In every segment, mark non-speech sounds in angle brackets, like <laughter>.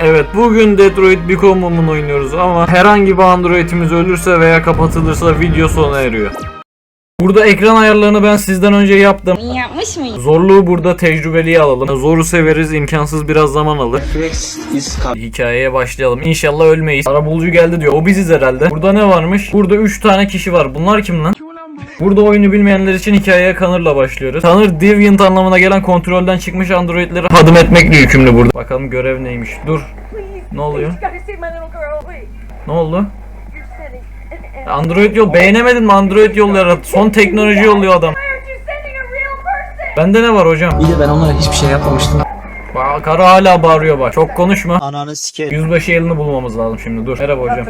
Evet bugün Detroit Become Human oynuyoruz ama herhangi bir Android'imiz ölürse veya kapatılırsa video sona eriyor. Burada ekran ayarlarını ben sizden önce yaptım. Yapmış mıyım? Zorluğu burada tecrübeliye alalım. Zoru severiz, imkansız biraz zaman alır. Hikayeye başlayalım. İnşallah ölmeyiz. Arabulucu geldi diyor. O biziz herhalde. Burada ne varmış? Burada 3 tane kişi var. Bunlar kim lan? Burada oyunu bilmeyenler için hikayeye Tanır'la başlıyoruz. Tanır Deviant anlamına gelen kontrolden çıkmış androidleri hadım etmekle yükümlü burada. Bakalım görev neymiş. Dur. Ne oluyor? Ne oldu? Android yol beğenemedin mi Android yolları? Son teknoloji yolluyor adam. Bende ne var hocam? İyi de ben onlara hiçbir şey yapmamıştım. Bak karı hala bağırıyor bak. Çok konuşma. Ananı sikerim. Yüzbaşı elini bulmamız lazım şimdi. Dur. Merhaba hocam.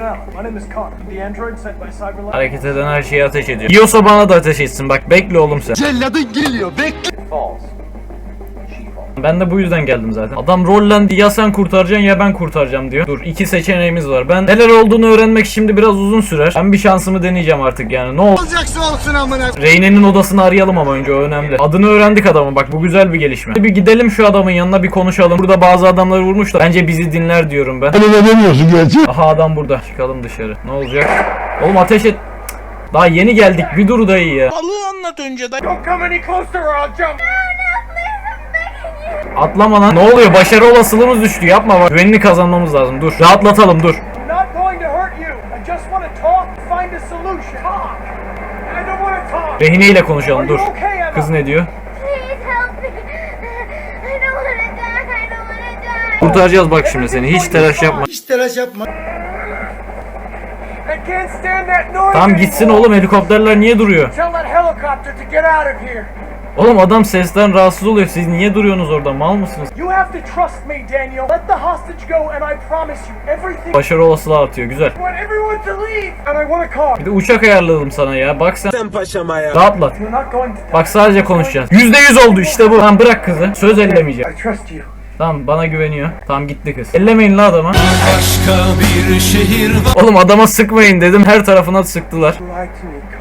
Hareket eden her şeye ateş ediyor. Yiyorsa bana da ateş etsin. Bak bekle oğlum sen. Celladın geliyor bekle. falls. Ben de bu yüzden geldim zaten. Adam rollendi ya sen kurtaracaksın ya ben kurtaracağım diyor. Dur iki seçeneğimiz var. Ben neler olduğunu öğrenmek şimdi biraz uzun sürer. Ben bir şansımı deneyeceğim artık yani. Ne oldu? Olacaksın olsun amına. Reyne'nin odasını arayalım ama önce o önemli. Adını öğrendik adamın bak bu güzel bir gelişme. Bir gidelim şu adamın yanına bir konuşalım. Burada bazı adamları vurmuşlar. Bence bizi dinler diyorum ben. Öyle demiyorsun gerçi. Aha adam burada. Çıkalım dışarı. Ne olacak? Oğlum ateş et. Daha yeni geldik. Bir dur dayı ya. Don't come any closer or I'll jump. Atlama lan. Ne oluyor? Başarı olasılığımız düştü. Yapma bak. Güvenini kazanmamız lazım. Dur. Rahatlatalım dur. Rehine ile konuşalım. Dur. Kız ne diyor? Kurtaracağız bak şimdi seni. Hiç telaş yapma. Hiç telaş yapma. Tamam gitsin oğlum. Helikopterler niye duruyor? Oğlum adam sesten rahatsız oluyor. Siz niye duruyorsunuz orada? Mal mısınız? You have to trust me, Daniel. Let the hostage go and I promise you everything. Başarı olasılığı artıyor. Güzel. I want everyone to leave. And I want a car. Bir de uçak ayarladım sana ya. Bak sen. Sen paşama ya. Rahatla. You're not going to Bak sadece konuşacağız. %100 oldu işte bu. Tamam bırak kızı. Söz ellemeyeceğim. I trust you. Tamam bana güveniyor. Tamam gitti kız. Ellemeyin la adama. Başka bir şehir var. Oğlum adama sıkmayın dedim. Her tarafına sıktılar.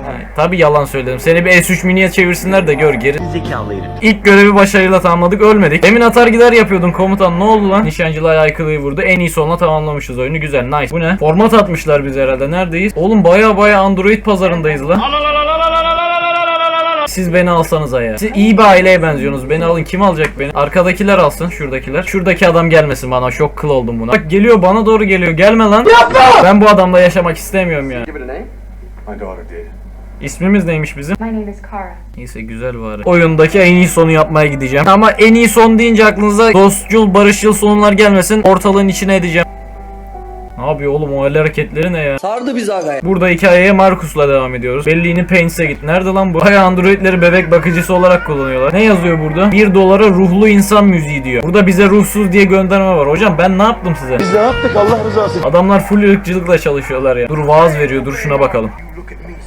Ha, tabii yalan söyledim. Seni bir S3 miniye çevirsinler de gör geri. Zekalı herif. İlk görevi başarıyla tamamladık. Ölmedik. Demin atar gider yapıyordun komutan. Ne oldu lan? Nişancılığa aykırıyı vurdu. En iyi sonla tamamlamışız oyunu. Güzel. Nice. Bu ne? Format atmışlar biz herhalde. Neredeyiz? Oğlum baya baya Android pazarındayız lan. Siz beni alsanız ya. Siz iyi bir aileye benziyorsunuz. Beni alın. Kim alacak beni? Arkadakiler alsın. Şuradakiler. Şuradaki adam gelmesin bana. Çok kıl oldum buna. Bak geliyor bana doğru geliyor. Gelme lan. Yapma. Ben bu adamla yaşamak istemiyorum ya. Give İsmimiz neymiş bizim? My name is Kara. Neyse güzel bari. Oyundaki en iyi sonu yapmaya gideceğim. Ama en iyi son deyince aklınıza dostçul, barışçıl sonlar gelmesin. Ortalığın içine edeceğim. Ne yapıyor oğlum o el hareketleri ne ya? Sardı bizi agaya. Burada hikayeye Markus'la devam ediyoruz. Belliğini Paints'e git. Nerede lan bu? Bayağı Android'leri bebek bakıcısı olarak kullanıyorlar. Ne yazıyor burada? 1 dolara ruhlu insan müziği diyor. Burada bize ruhsuz diye gönderme var. Hocam ben ne yaptım size? Biz ne yaptık Allah rızası için? Adamlar full ırkçılıkla çalışıyorlar ya. Dur vaaz veriyor. Dur şuna bakalım.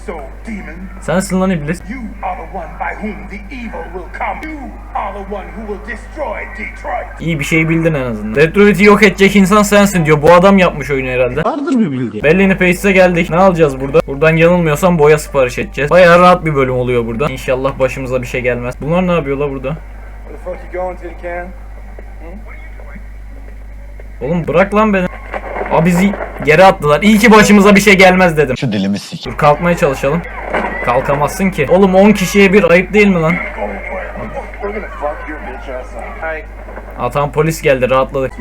So, demon. Sensin lan iblis. You are the one by whom the evil will come. You are the one who will destroy Detroit. İyi bir şey bildin en azından. Detroit'i yok edecek insan sensin diyor. Bu adam yapmış oyunu herhalde. Vardır bir bilgi. Bellini Pace'e geldik. Ne alacağız burada? Buradan yanılmıyorsam boya sipariş edeceğiz. Bayağı rahat bir bölüm oluyor burada. İnşallah başımıza bir şey gelmez. Bunlar ne yapıyorlar burada? Where the fuck you going, Tin Can? Oğlum bırak lan beni. Abi bizi yere attılar. İyi ki başımıza bir şey gelmez dedim. Şu dilimi sik. Dur kalkmaya çalışalım. Kalkamazsın ki. Oğlum 10 kişiye bir ayıp değil mi lan? Go for it. We're gonna fuck your bitch ass up. Hey, Tamam polis geldi rahatladık.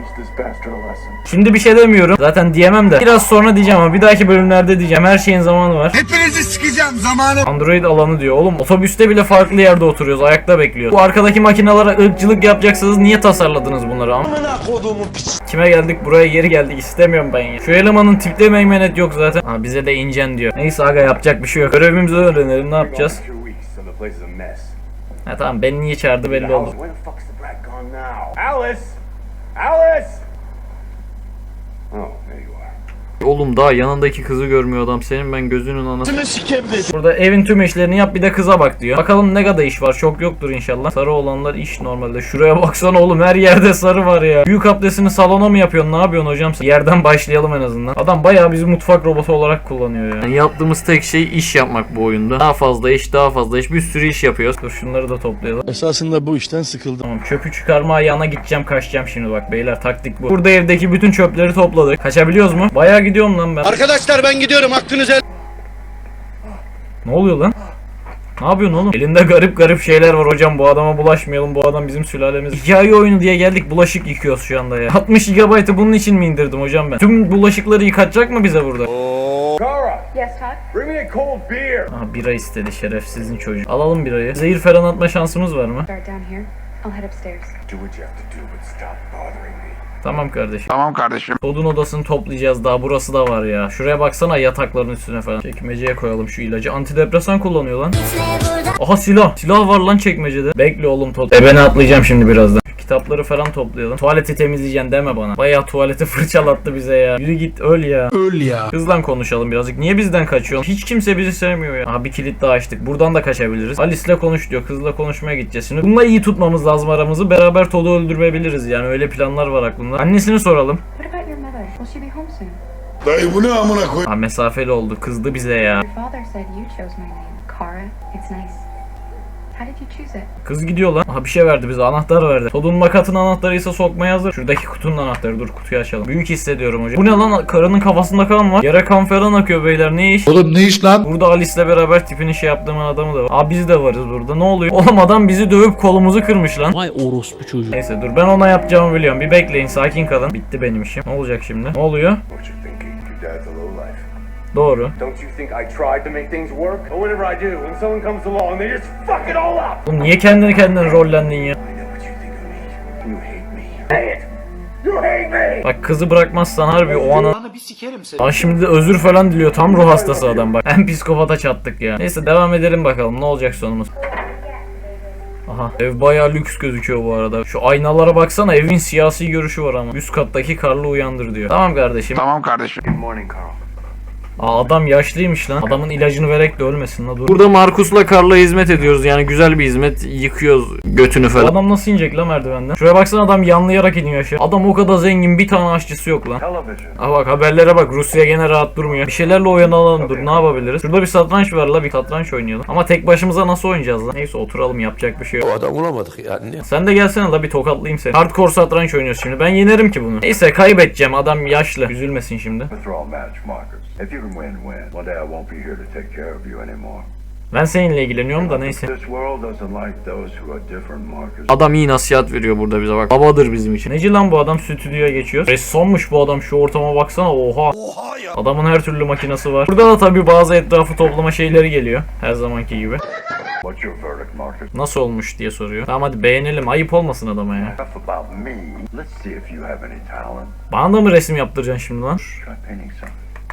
Şimdi bir şey demiyorum. Zaten diyemem de. Biraz sonra diyeceğim ama bir dahaki bölümlerde diyeceğim. Her şeyin zamanı var. Hepinizi sikeceğim zamanı. Android alanı diyor. Oğlum otobüste bile farklı yerde oturuyoruz. Ayakta bekliyoruz. Bu arkadaki makinelere ırkçılık yapacaksanız niye tasarladınız bunları? Am- Amına koduğumu piç. Kime geldik? Buraya geri geldik. İstemiyorum ben ya. Şu elemanın tipte meymenet yok zaten. Ha bize de incen diyor. Neyse aga yapacak bir şey yok. Görevimizi öğrenelim. Ne yapacağız? Ha tamam beni niye çağırdı belli oldu. Alice! Alice! Oğlum daha yanındaki kızı görmüyor adam. Senin ben gözünün anası. Seni sikebilir. Burada evin tüm işlerini yap bir de kıza bak diyor. Bakalım ne kadar iş var. Çok yoktur inşallah. Sarı olanlar iş normalde. Şuraya baksana oğlum her yerde sarı var ya. Büyük abdestini salona mı yapıyorsun? Ne yapıyorsun hocam? sen? Yerden başlayalım en azından. Adam bayağı bizi mutfak robotu olarak kullanıyor ya. Yani yaptığımız tek şey iş yapmak bu oyunda. Daha fazla iş, daha fazla iş. Bir sürü iş yapıyoruz. Dur şunları da toplayalım. Esasında bu işten sıkıldım. Tamam çöpü çıkarma ayağına gideceğim kaçacağım şimdi bak beyler taktik bu. Burada evdeki bütün çöpleri topladık. Kaçabiliyoruz mu? Bayağı gidiyorum lan ben. Arkadaşlar ben gidiyorum hakkınızı Ne oluyor lan? Ne yapıyorsun oğlum? Elinde garip garip şeyler var hocam. Bu adama bulaşmayalım. Bu adam bizim sülalemiz. Hikaye oyunu diye geldik. Bulaşık yıkıyoruz şu anda ya. <laughs> 60 GB'ı bunun için mi indirdim hocam ben? Tüm bulaşıkları yıkatacak mı bize burada? Kara, Yes, Todd? bring me a cold beer. Aha bira istedi şerefsizin çocuğu. Alalım birayı. Zehir falan atma şansımız var mı? Start down here. I'll head upstairs. Do what you have to do, but stop bothering me. Tamam kardeşim. Tamam kardeşim. Kodun odasını toplayacağız daha burası da var ya. Şuraya baksana yatakların üstüne falan. Çekmeceye koyalım şu ilacı. Antidepresan kullanıyor lan. Aha silah. Silah var lan çekmecede. Bekle oğlum Tod. Ebene atlayacağım şimdi birazdan. Kitapları falan toplayalım. Tuvaleti temizleyeceksin deme bana. Bayağı tuvaleti <laughs> fırçalattı bize ya. Yürü git öl ya. Öl ya. Kızla konuşalım birazcık. Niye bizden kaçıyorsun? Hiç kimse bizi sevmiyor ya. Aha bir kilit daha açtık. Buradan da kaçabiliriz. Alice'le konuş diyor. Kızla konuşmaya gideceğiz şimdi. Bununla iyi tutmamız lazım aramızı. Beraber Todd'u öldürmeyebiliriz yani. Öyle planlar var aklımda. Annesini soralım. Dayı bu ne amına koy. Ha mesafeli oldu. Kızdı bize ya. Your father said you chose my name. Kara. It's nice. How did you choose it? Kız gidiyor lan. Aha bir şey verdi bize. Anahtar verdi. Todd'un makatın anahtarı ise sokmaya hazır. Şuradaki kutunun anahtarı. Dur kutuyu açalım. Büyük hissediyorum hocam. Bu ne lan? Karının kafasında kan var. Yere kan falan akıyor beyler. Ne iş? Oğlum ne iş lan? Burada Alice'le beraber tipini şey yaptığımın adamı da var. Aa biz de varız burada. Ne oluyor? Oğlum adam bizi dövüp kolumuzu kırmış lan. Vay orospu çocuğu. Neyse dur ben ona yapacağımı biliyorum. Bir bekleyin sakin kalın. Bitti benim işim. Ne olacak şimdi? Ne oluyor? What you? Doğru. Don't you think I tried to make things work? But whenever I do, when someone comes along, they just fuck it all up. Oğlum niye kendini kendine rollendin ya? Bak kızı bırakmazsan harbi o ana... Aa şimdi de özür falan diliyor. Tam ruh hastası adam bak. En psikopata çattık ya. Neyse devam edelim bakalım. Ne olacak sonumuz. Aha ev bayağı lüks gözüküyor bu arada. Şu aynalara baksana evin siyasi görüşü var ama. Üst kattaki Karlı uyandır diyor. Tamam kardeşim. Tamam kardeşim. Good morning, Carl. Aa adam yaşlıymış lan. Adamın ilacını vererek de ölmesin la dur. Burada Markus'la Karl'a hizmet ediyoruz. Yani güzel bir hizmet. Yıkıyoruz götünü falan. Adam nasıl inecek la merdivenden? Şuraya baksana adam yanlayarak iniyor aşağı. Adam o kadar zengin bir tane aşçısı yok lan. Aa bak haberlere bak Rusya gene rahat durmuyor. Bir şeylerle oynayalım dur ne yapabiliriz? Şurada bir satranç var la bir satranç oynayalım. Ama tek başımıza nasıl oynayacağız lan? Neyse oturalım yapacak bir şey yok. adam bulamadık yani. Sen de gelsene la bir tokatlayayım seni. Hardcore satranç oynuyoruz şimdi. Ben yenerim ki bunu. Neyse kaybedeceğim adam yaşlı. Üzülmesin şimdi. Win, win. One day I won't be here to take care of you anymore. Ben seninle ilgileniyorum da neyse. This world doesn't like those who are different markers. Adam iyi nasihat veriyor burada bize bak. Babadır bizim için. Neci lan bu adam stüdyoya geçiyor. Ressommuş bu adam şu ortama baksana oha. Oha ya. Adamın her türlü makinesi var. Burada da tabii bazı etrafı toplama şeyleri geliyor. Her zamanki gibi. What's your verdict, markers? Nasıl olmuş diye soruyor. Tamam hadi beğenelim. Ayıp olmasın adama ya. Enough about me. Let's see if you have any talent. Bana da mı resim yaptıracaksın şimdi lan?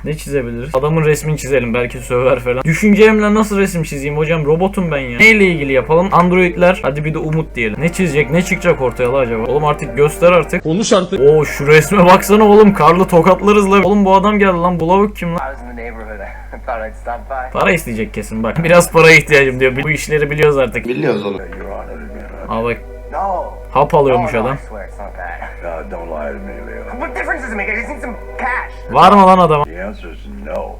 Ne çizebiliriz? Adamın resmini çizelim belki söver falan. Düşüncemle nasıl resim çizeyim hocam? Robotum ben ya. Neyle ilgili yapalım? Androidler. Hadi bir de Umut diyelim. Ne çizecek? Ne çıkacak ortaya la acaba? Oğlum artık göster artık. Konuş artık. Oo şu resme baksana oğlum. Karlı tokatlarız la. Oğlum bu adam geldi lan. Bulavuk kim lan? <laughs> Para isteyecek kesin bak. Biraz paraya ihtiyacım diyor. Bu işleri biliyoruz artık. Biliyoruz oğlum. Aa bak No. Hap alıyormuş no, adam. Var mı lan adam? The answer is no.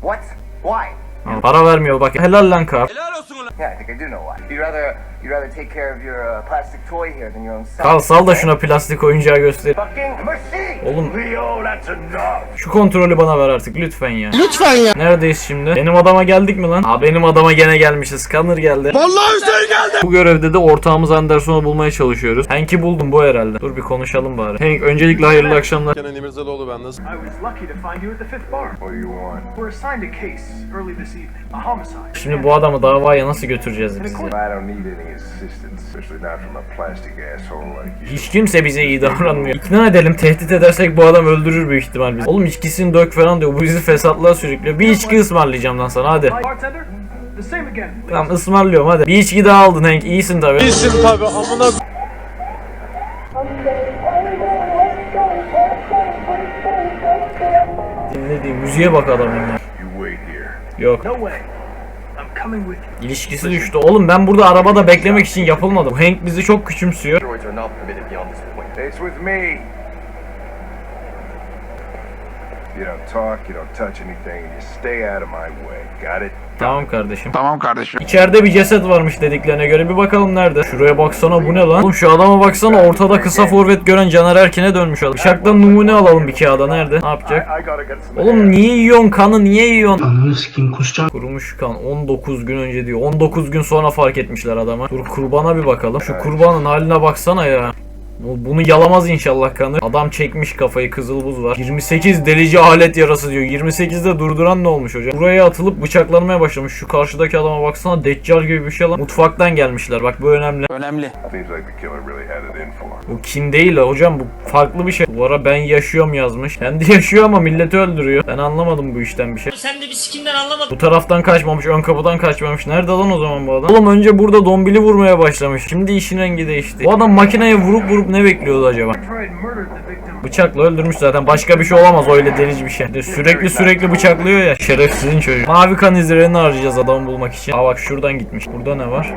What? Why? Aa, Para vermiyor bak. Helal lan kar. Yeah, I think I do know why. You'd rather you'd rather take care of your uh, plastic toy here than your own son. Kal sal da şuna plastik oyuncağı göster. Fucking. Oğlum Leo, that's enough. şu kontrolü bana ver artık lütfen ya. Lütfen ya. Neredeyiz şimdi? Benim adama geldik mi lan? Aa benim adama gene gelmişiz. Scanner geldi. Vallahi Hüseyin geldi. Bu görevde de ortağımız Anderson'u bulmaya çalışıyoruz. Hank'i buldum bu herhalde. Dur bir konuşalım bari. Hank öncelikle hayırlı akşamlar. Kenan İmirzalıoğlu ben nasıl? I was lucky to find you at the fifth bar. What do you want? We're assigned a case early this evening. A homicide. Şimdi bu adamı davaya nasıl götüreceğiz biz? ya? I don't need any assistance, especially not from a plastic asshole like you. Hiç kimse bize iyi davranmıyor. İkna edelim tehdit edersek bu adam öldürür büyük ihtimal bizi. Oğlum içkisini dök falan diyor. Bu bizi fesatlığa sürüklüyor. Bir içki ısmarlayacağım lan sana hadi. Tamam ısmarlıyorum hadi. Bir içki daha aldın Hank. İyisin tabi. İyisin tabi amına Ne diyeyim müziğe bak adamın ya. Yok. No way. I'm coming with you. İlişkisi düştü. Oğlum ben burada arabada beklemek için yapılmadım. Hank bizi çok küçümsüyor. You don't talk, you don't touch anything, you stay out of my way. Got it? Tamam kardeşim. Tamam kardeşim. İçeride bir ceset varmış dediklerine göre bir bakalım nerede. Şuraya baksana bu ne lan? Oğlum şu adama baksana ortada kısa forvet gören Caner Erkin'e dönmüş adam. Bıçaktan numune alalım bir kağıda nerede? Ne yapacak? Oğlum niye yiyorsun kanı niye yiyorsun? Ananı sikeyim kusacağım. Kurumuş kan 19 gün önce diyor. 19 gün sonra fark etmişler adama. Dur kurbana bir bakalım. Şu kurbanın haline baksana ya. Bu- Bunu yalamaz inşallah kanı. Adam çekmiş kafayı kızıl buz var. 28 delici alet yarası diyor. 28'de durduran ne olmuş hocam? Buraya atılıp bıçaklanmaya başlamış. Şu karşıdaki adama baksana deccal gibi bir şey lan. Mutfaktan gelmişler bak bu önemli. Önemli. Bu kin değil hocam bu farklı bir şey. Bu ara ben yaşıyorum yazmış. Kendi <laughs> yaşıyor ama milleti öldürüyor. Ben anlamadım bu işten bir şey. Sen de bir sikinden anlamadın. Bu taraftan kaçmamış, ön kapıdan kaçmamış. Nerede lan o zaman bu adam? Oğlum önce burada dombili vurmaya başlamış. Şimdi işin rengi değişti. Bu adam makineye vurup vurup ne bekliyordu acaba? Bıçakla öldürmüş zaten. Başka bir şey olamaz öyle delici bir şey. De sürekli sürekli bıçaklıyor ya. Şerefsizin çocuğu. Mavi kan izlerini arayacağız adamı bulmak için. Aa bak şuradan gitmiş. Burada ne var?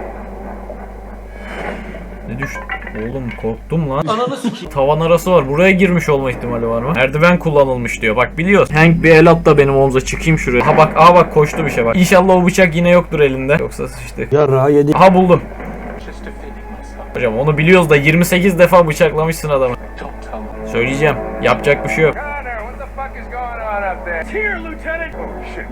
Ne düştü? Oğlum korktum lan. Tavan arası var. Buraya girmiş olma ihtimali var mı? Merdiven kullanılmış diyor. Bak biliyoruz. Hank bir el at da benim omuza çıkayım şuraya. Ha bak, aha bak koştu bir şey bak. İnşallah o bıçak yine yoktur elinde. Yoksa işte. Yarrağı yedik. Aha buldum. Hocam onu biliyoruz da 28 defa bıçaklamışsın adamı. Söyleyeceğim. Yapacak bir şey yok. Connor, what the fuck is going on up there? It's here, Lieutenant. Oh shit.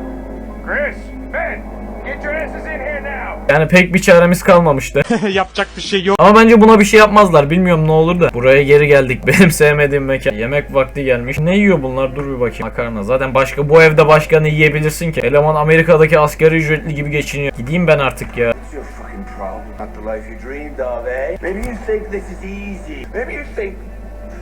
Chris, Ben, Get your asses in here now. Yani pek bir çaremiz kalmamıştı. <laughs> Yapacak bir şey yok. Ama bence buna bir şey yapmazlar. Bilmiyorum ne olur da. Buraya geri geldik. <laughs> Benim sevmediğim mekan. Yemek vakti gelmiş. Ne yiyor bunlar? Dur bir bakayım. Makarna. Zaten başka bu evde başka ne yiyebilirsin ki? Eleman Amerika'daki asgari ücretli gibi geçiniyor. Gideyim ben artık ya. Problem? Not the life you dreamed of, eh? Maybe you think this is easy. Maybe you think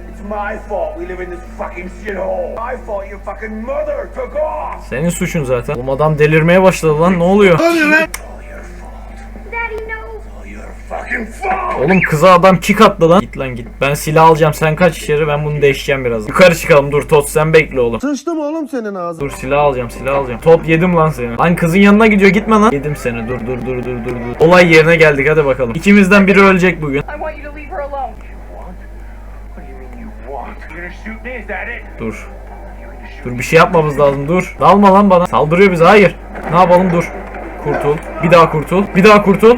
it's my fault we live in this fucking shithole. My fault your fucking mother took off. Senin suçun zaten. Oğlum adam delirmeye başladı lan. Ne oluyor? Daddy, no. Oğlum kıza adam kick attı lan. Git lan git. Ben silah alacağım. Sen kaç içeri ben bunu değişeceğim biraz. Yukarı çıkalım. Dur Tot sen bekle oğlum. Sıçtım oğlum senin ağzına. Dur silah alacağım silah alacağım. Tot yedim lan seni. Lan kızın yanına gidiyor gitme lan. Yedim seni dur dur dur dur dur dur. Olay yerine geldik hadi bakalım. İkimizden biri ölecek bugün. I want you to leave her alone. What do you mean you want? You're gonna shoot me? Is that it? Dur. Dur bir şey yapmamız lazım dur. Dalma lan bana. Saldırıyor bize hayır. Ne yapalım dur. Kurtul. Bir daha kurtul. Bir daha kurtul.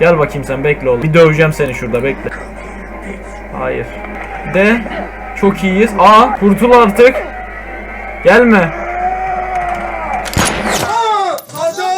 Gel bakayım sen bekle oğlum. Bir döveceğim seni şurada bekle. Hayır. De. Çok iyiyiz. Aa kurtul artık. Gelme.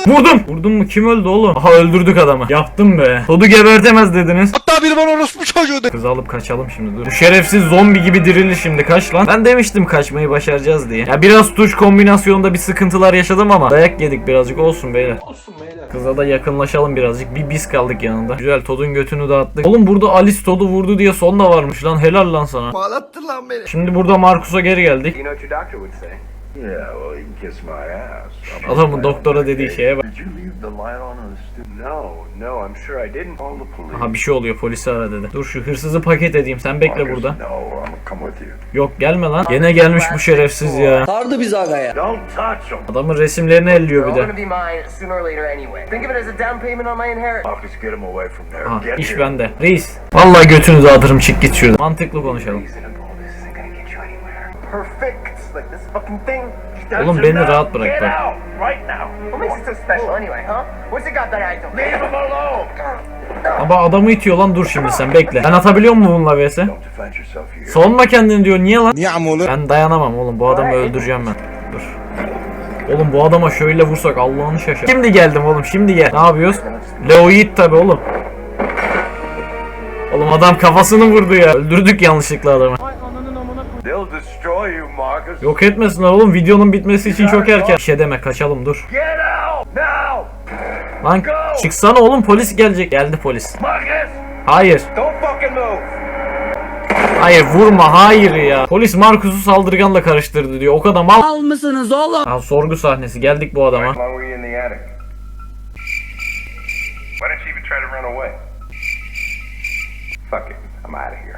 Vurdum. Vurdum mu? Kim öldü oğlum? Aha öldürdük adamı. Yaptım be. Todu gebertemez dediniz. Biri bana orospu çocuğu dedi. Kızı alıp kaçalım şimdi dur. Bu şerefsiz zombi gibi dirilir şimdi kaç lan. Ben demiştim kaçmayı başaracağız diye. Ya biraz tuş kombinasyonunda bir sıkıntılar yaşadım ama dayak yedik birazcık olsun beyler. Olsun beyler. Kıza da yakınlaşalım birazcık. Bir biz kaldık yanında. Güzel Todd'un götünü dağıttık. Oğlum burada Alice Todd'u vurdu diye son da varmış lan. Helal lan sana. Bağlattın lan beni. Şimdi burada Markus'a geri geldik. You know Yeah, well, you can kiss my ass. I'm Adamın doktora dediği şeye bak. Did you leave the light on in the studio? No, no, I'm sure I didn't. Call the police. Aha bir şey oluyor polisi ara dedi. Dur şu hırsızı paket edeyim sen bekle burada. No, I'm gonna come with you. Yok gelme lan. Gene gelmiş bu şerefsiz ya. Sardı bizi agaya. Don't touch him. Adamın resimlerini elliyor bir de. gonna be mine sooner or later anyway. Think of it as a down payment on my inheritance. Marcus, get him away from there. Ha, Get iş here. bende. Reis. Vallahi götünü dağıtırım çık git şuradan. Mantıklı konuşalım. Perfect. Like this fucking thing. Oğlum beni rahat bırak Get bak. out right now. What makes it so special anyway, huh? What's it got that I don't? Leave him alone. Ama adamı itiyor lan dur şimdi sen bekle. Ben atabiliyor mu bununla vs? Don't defend yourself here. Savunma kendini diyor niye lan? Ben dayanamam oğlum bu adamı öldüreceğim ben. Dur. Oğlum bu adama şöyle vursak Allah'ını şaşır. Şimdi geldim oğlum şimdi gel. Ne yapıyoruz? Leo Yiğit tabi oğlum. Oğlum adam kafasını vurdu ya. Öldürdük yanlışlıkla adamı. They'll destroy you, Marcus. Yok etmesinler oğlum videonun bitmesi için çok erken. Bir şey deme kaçalım dur. Get out now. Lan çıksana oğlum polis gelecek. Geldi polis. Marcus, Hayır. don't fucking move. Hayır vurma hayır ya. Polis Markus'u saldırganla karıştırdı diyor. O kadar mal. Al mısınız oğlum? Ha, sorgu sahnesi geldik bu adama.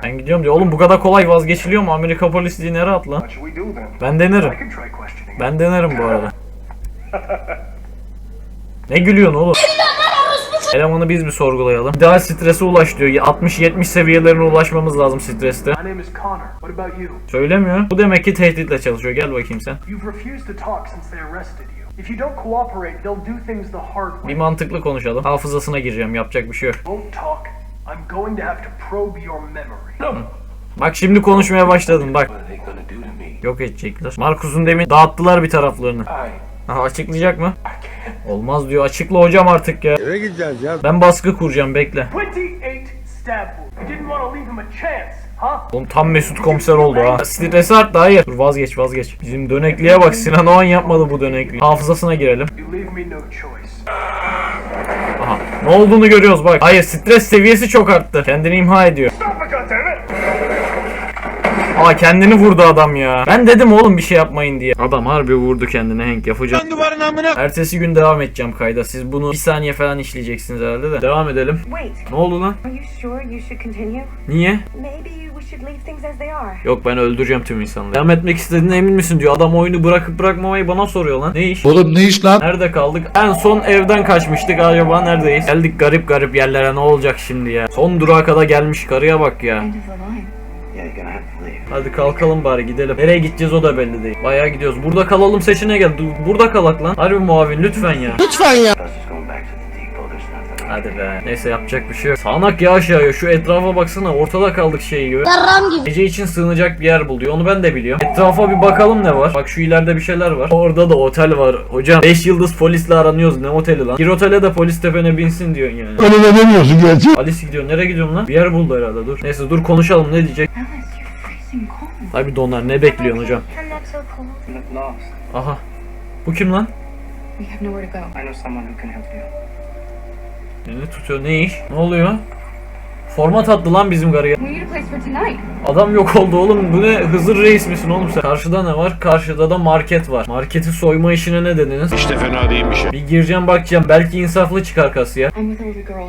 Ben gidiyorum diyor. Oğlum bu kadar kolay vazgeçiliyor mu? Amerika polisliği nereye at lan? Ben denerim. Ben denerim bu arada. <laughs> Ne gülüyorsun oğlum? Elemanı biz bir sorgulayalım. İdeal strese ulaş diyor. 60-70 seviyelerine ulaşmamız lazım streste. Söylemiyor. Bu demek ki tehditle çalışıyor. Gel bakayım sen. Bir mantıklı konuşalım. Hafızasına gireceğim. Yapacak bir şey yok. I'm going to have to probe your memory. Bak şimdi konuşmaya başladın bak. Yok edecekler. Markus'un demin dağıttılar bir taraflarını. Aha açıklayacak mı? Olmaz diyor. Açıkla hocam artık ya. Eve gideceğiz ya. Ben baskı kuracağım bekle. 28 stab wounds. You didn't want to leave him a chance, huh? Oğlum tam Mesut komiser oldu ha. Stresi arttı hayır. Dur vazgeç vazgeç. Bizim dönekliğe bak Sinan Oğan yapmadı bu dönekliği. Hafızasına girelim. You leave me no choice. Aha. Ne olduğunu görüyoruz bak. Hayır stres seviyesi çok arttı. Kendini imha ediyor. Aa kendini vurdu adam ya. Ben dedim oğlum bir şey yapmayın diye. Adam harbi vurdu kendini Hank yapacağım. Duvarın amına. Ertesi gün devam edeceğim kayda. Siz bunu bir saniye falan işleyeceksiniz herhalde de. Devam edelim. Wait, Ne oldu lan? are you sure you should continue? Niye? Maybe we should leave things as they are. Yok ben öldüreceğim tüm insanları. Devam etmek istediğine emin misin diyor. Adam oyunu bırakıp bırakmamayı bana soruyor lan. Ne iş? Oğlum ne iş lan? Nerede kaldık? En son evden kaçmıştık. Acaba neredeyiz? Geldik garip garip yerlere ne olacak şimdi ya? Son durağa kadar gelmiş karıya bak ya. Hadi kalkalım bari gidelim. Nereye gideceğiz o da belli değil. Bayağı gidiyoruz. Burada kalalım seçeneğe gel. Burada kalak lan. Harbi muavin lütfen ya. Lütfen ya. Hadi be. Neyse yapacak bir şey yok. Sağanak yağış yağıyor. Şu etrafa baksana. Ortada kaldık şey gibi. Gece için sığınacak bir yer buluyor. Onu ben de biliyorum. Etrafa bir bakalım ne var. Bak şu ileride bir şeyler var. Orada da otel var. Hocam 5 yıldız polisle aranıyoruz. Ne oteli lan? Gir otele de polis tepene binsin diyorsun yani. Öyle de demiyorsun gerçi. Alice gidiyor. Nereye gidiyorum lan? Bir yer buldu herhalde. Dur. Neyse dur konuşalım. Ne diyecek? Tabi donar. Ne bekliyorsun hocam? Aha. Bu kim lan? We have nowhere to go. I know someone who can help you. Ne tutuyor? Ne iş? Ne oluyor? Format attı lan bizim garıya. Adam yok oldu oğlum. Bu ne? Hızır Reis misin oğlum sen? Karşıda ne var? Karşıda da market var. Marketi soyma işine ne dediniz? İşte fena değilmiş. Bir gireceğim bakacağım. Belki insaflı çıkar kasaya. I'm with older girl,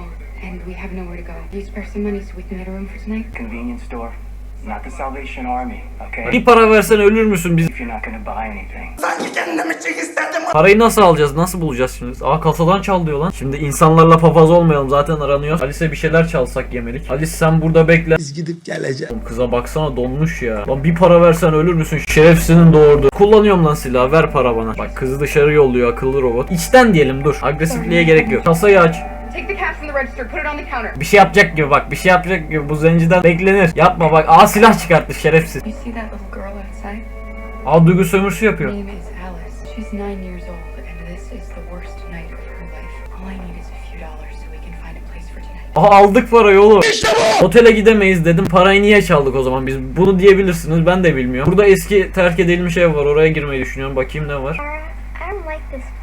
and we have nowhere to go. Spare some money so we can get a room for tonight? Convenience store. Bir para versen ölür müsün biz? If you're not gonna buy anything. Parayı nasıl alacağız? Nasıl bulacağız şimdi? Aa kasadan çal diyor lan. Şimdi insanlarla papaz olmayalım zaten aranıyor. Alice'e bir şeyler çalsak yemelik. Alice sen burada bekle. Biz gidip geleceğiz. Oğlum kıza baksana donmuş ya. Lan bir para versen ölür müsün? Şerefsizin doğurdu. Kullanıyorum lan silahı ver para bana. Bak kızı dışarı yolluyor akıllı robot. İçten diyelim dur. Agresifliğe gerek yok. Kasayı aç. Take the cash from the register, put it on the counter. Bir şey yapacak gibi bak bir şey yapacak gibi bu zenciden beklenir. Yapma bak aa silah çıkarttı şerefsiz. You see that little girl outside? Aa duygu sömürüsü yapıyor. Her name is Alice. She's nine years old, and this is the worst night of her life. All I need is a few dollars so we can find a place for tonight. Aha aldık parayı oğlum. Otele gidemeyiz dedim. Parayı niye çaldık o zaman biz? Bunu diyebilirsiniz. Ben de bilmiyorum. Burada eski terk edilmiş ev var. Oraya girmeyi düşünüyorum. Bakayım ne var.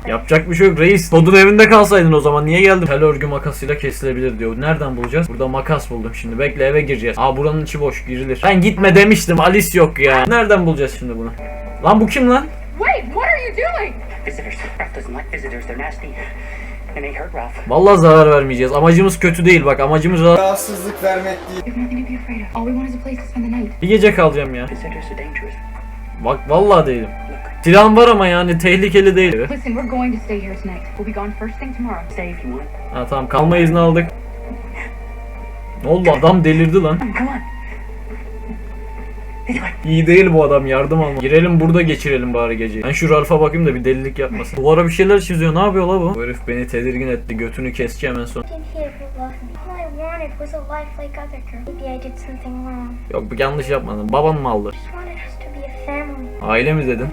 Yapacak bir şey yok reis. Kodun evinde kalsaydın o zaman niye geldin? Tel örgü makasıyla kesilebilir diyor. Nereden bulacağız? Burada makas buldum şimdi. Bekle eve gireceğiz. Aa buranın içi boş girilir. Ben gitme demiştim. Alice yok ya. Nereden bulacağız şimdi bunu? Lan bu kim lan? Wait, what are you doing? Visitors. Ralph doesn't like visitors. They're nasty. And they hurt Ralph. Vallahi zarar vermeyeceğiz. Amacımız kötü değil bak. Amacımız rahat- Rahatsızlık vermek değil. Bir gece kalacağım ya. Visitors are dangerous. Bak vallahi değilim. Silahım var ama yani tehlikeli değil. Listen, we're going to stay here tonight. We'll be gone first thing tomorrow. Stay if you want. Ha tamam kalma izni aldık. Ne oldu adam delirdi lan. Come on. Anyway. İyi değil bu adam yardım alma. Girelim burada geçirelim bari geceyi. Ben şu Ralph'a bakayım da bir delilik yapmasın. Duvara bir şeyler çiziyor ne yapıyor la bu? Bu herif beni tedirgin etti götünü keseceğim en son. Yok bu yanlış yapmadın baban mı aldı? Aile mi dedin?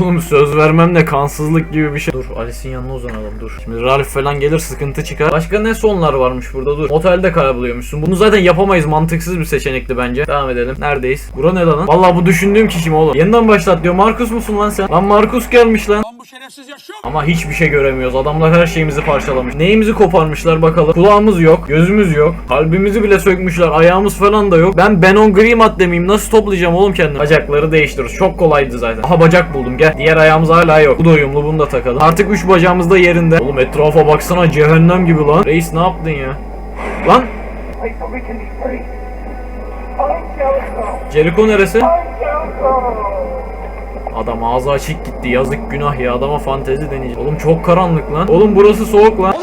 Oğlum söz vermem de kansızlık gibi bir şey. Dur Alice'in yanına uzanalım dur. Şimdi Ralph falan gelir sıkıntı çıkar. Başka ne sonlar varmış burada dur. Otelde kayboluyormuşsun. Bunu zaten yapamayız mantıksız bir seçenekti bence. Devam edelim. Neredeyiz? Bura ne lan? Vallahi bu düşündüğüm kişi mi oğlum? Yeniden başlat diyor. Markus musun lan sen? Lan Markus gelmiş lan. Şerefsiz yaşıyor. Ama hiçbir şey göremiyoruz. Adamlar her şeyimizi parçalamış. Neyimizi koparmışlar bakalım. Kulağımız yok, gözümüz yok. Kalbimizi bile sökmüşler. Ayağımız falan da yok. Ben Ben on Gri madde miyim? Nasıl toplayacağım oğlum kendimi? Bacakları değiştiririz. Çok kolaydı zaten. Aha bacak buldum gel. Diğer ayağımız hala yok. Bu da uyumlu bunu da takalım. Artık üç bacağımız da yerinde. Oğlum etrafa baksana cehennem gibi lan. Reis ne yaptın ya? Lan. Jericho neresi? Adam ağzı açık gitti. Yazık günah ya. Adama fantezi deneyecek. Oğlum çok karanlık lan. Oğlum burası soğuk lan.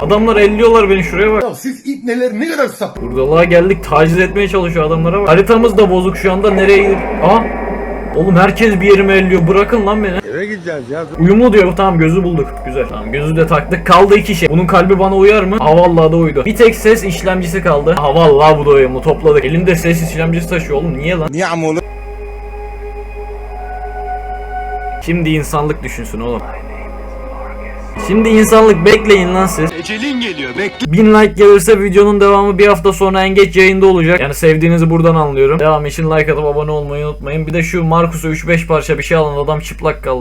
Adamlar elliyorlar beni şuraya bak. Ya siz ip neler ne kadar sap. Buradalığa geldik taciz etmeye çalışıyor adamlara bak. Haritamız da bozuk şu anda nereye gidip... Aa! Oğlum herkes bir yerime elliyor. Bırakın lan beni. Eve gideceğiz ya. Uyumlu diyor. Tamam gözü bulduk. Güzel. Tamam gözü de taktık. Kaldı iki şey. Bunun kalbi bana uyar mı? Ha vallahi da uydu. Bir tek ses işlemcisi kaldı. Ha vallahi bu da uyumlu. Topladık. Elinde ses işlemcisi taşıyor oğlum. Niye lan? Niye ama oğlum? Şimdi insanlık düşünsün oğlum. Şimdi insanlık bekleyin lan siz. Ecelin geliyor bekle. 1000 like gelirse videonun devamı bir hafta sonra en geç yayında olacak. Yani sevdiğinizi buradan anlıyorum. Devam için like atıp abone olmayı unutmayın. Bir de şu Markus'u 3-5 parça bir şey alan adam çıplak kaldı.